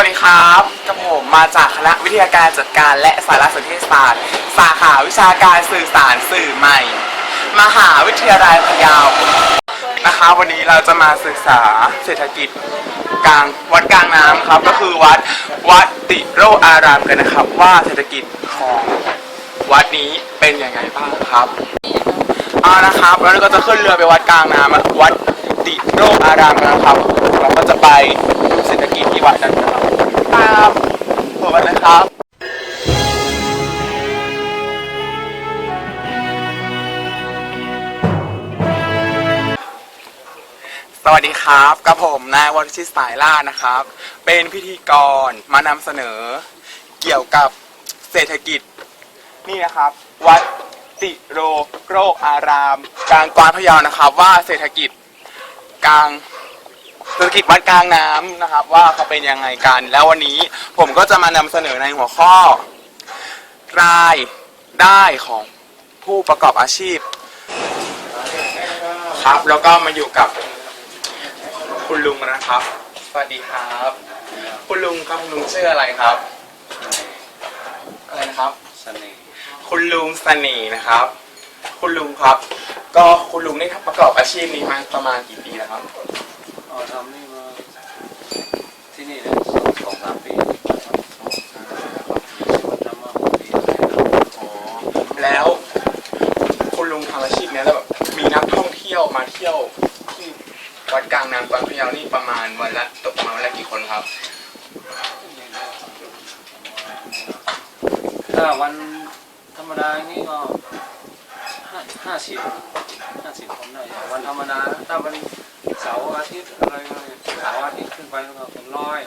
วัสดีครับกับผมมาจากคณะวิทยาการจัดการและสารสนเทศศาสตร์ สาขาวิชาการสื่อสารสื่อใหม่ มหาวิทยาลัยพะเยา นะคะ วันนี้เราจะมาศึกษาเศรษฐกิจกลางวัดกลางน้ำครับ ก็คือวัดวัดติโรอารามกันนะครับ ว่าเศรษฐกิจของวัดนี้เป็นยังไงบ้างครับอ่านะครับแล้วเราก็จะขึ้นเรือไปวัดกลางน้ำวัด ติโรอารามกันนะครับ เราก็จะไปเศรษฐกิจที่วัดนั้นนะครับตามผมกันนะครับสวัสดีครับกับผมนายวรชิตสายล่านะครับ เป็นพิธีกรมานำเสนอ เกี่ยวกับเศรษฐกิจ นี่นะครับ วัดติโรโรอาราม กลางกวานพะเยานะครับ ว่าเศรษฐกิจ กลางเศรษฐกิจวัดกลางน้ำนะครับ ว่าเขาเป็นยังไงกัน แล้ววันนี้ผมก็จะมานำเสนอในหัวข้อ รายได้ของผู้ประกอบอาชีพ ครับ แล้วก็มาอยู่กับคุณลุงนะครับ สวัสดีครับ คุณลุงครับคุณลุงชื่ออะไรครับ อะไรนะครับ เสน่ห์คุณลุงเสน่ห์นะครับ คุณลุงครับ ก็คุณลุงได้ประกอบอาชีพนี้มาประมาณกี่ปีแล้วครับ อ๋อทำนี่มาที่นี่เนี่ยสองสองสามปีทำมาหกปีแล้วอ๋อแล้วคุณลุงทำอาชีพเนี้ยแล้วแบบมีนักท่องเที่ยวมาเที่ยวที่วัดกลางน้ำกวางพะเยานี่ประมาณวันละตกประมาณวันละกี่คนครับ ถ้าวันธรรมดาอย่างนี้ก็ ห้าสิบห้าสิบคนได้อย่างวันธรรมดาถ้าวันเสาร์อาทิตย์อะไรก็เสาร์อาทิตย์ขึ้นไปก็เป็นร้อย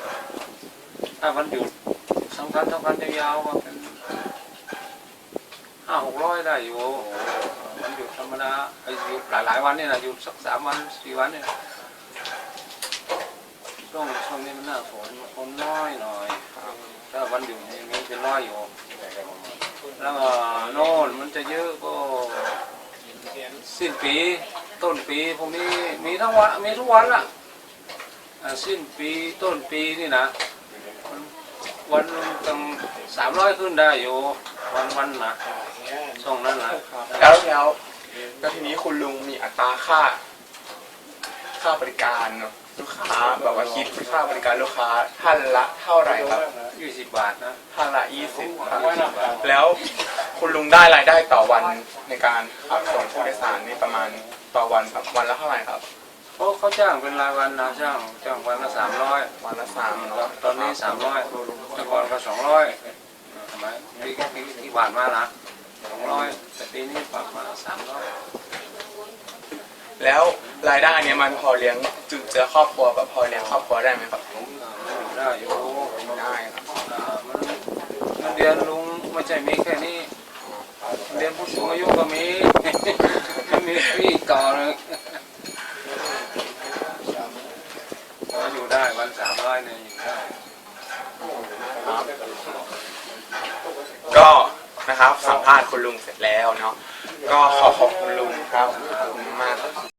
ถ้าวันหยุดสำคัญสำคัญยาวๆก็เป็นห้าหกร้อยได้อยู่วันหยุดธรรมดาไอ้หยุดหลายๆวันเนี่ยนะหยุดสักสามวันสี่วันเนี่ยช่วงช่วงนี้มันหน้าฝนคนน้อยหน่อยถ้าวันหยุดอย่างนี้เป็นร้อยอยู่แล้วก็โน่นมันจะเยอะก็ สิ้นปีต้นปีพวกนี้มีทั้งวันมีทุกวันละอ่าสิ้นปีต้นปีนี่นะ วันตั้งสามร้อยขึ้นได้อยู่วันวันนะช่องนั้นนะแล้วแล้วแล้วทีนี้คุณลุงมีอัตราค่า ค่าบริการเนาะ ลูกค้าแบบว่าคิดค่าบริการลูกค้าท่านละเท่าไหร่ครับยี่สิบบาทนะท่านละยี่สิบครับแล้วคุณลุงได้รายได้ต่อวันในการขับส่งผู้โดยสารนี่ประมาณต่อวันแบบวันละเท่าไหร่ครับเพราะเขาจ้างเป็นรายวันนะจ้างจ้างวันละสามร้อยวันละสามตอเนาะนตอนนี้สามร้อยแต่ก่อนก็สองร้อยทำไมที่ที่ที่ผ่านมานะสองร้อยแต่ปีนี้ปรับมาสามร้อย แล้วรายได้เนี้ยมันพอเลี้ยงจุนเจือครอบครัวแบบพอเลี้ยงครอบครัวได้ไหมครับได้อยู่ได้ครับมันมันเรียนลุงไม่ใช่มีแค่นี้เรียนผู้สูงอายุก็มีมันมีพี่ก่อเลยก็อยู่ได้วันสามร้อยเนี่ยอยู่ได้ก็นะครับสัมภาษณ์คุณลุงเสร็จแล้วเนาะก็ขอขอบคุณลุงครับขอบคุณมาก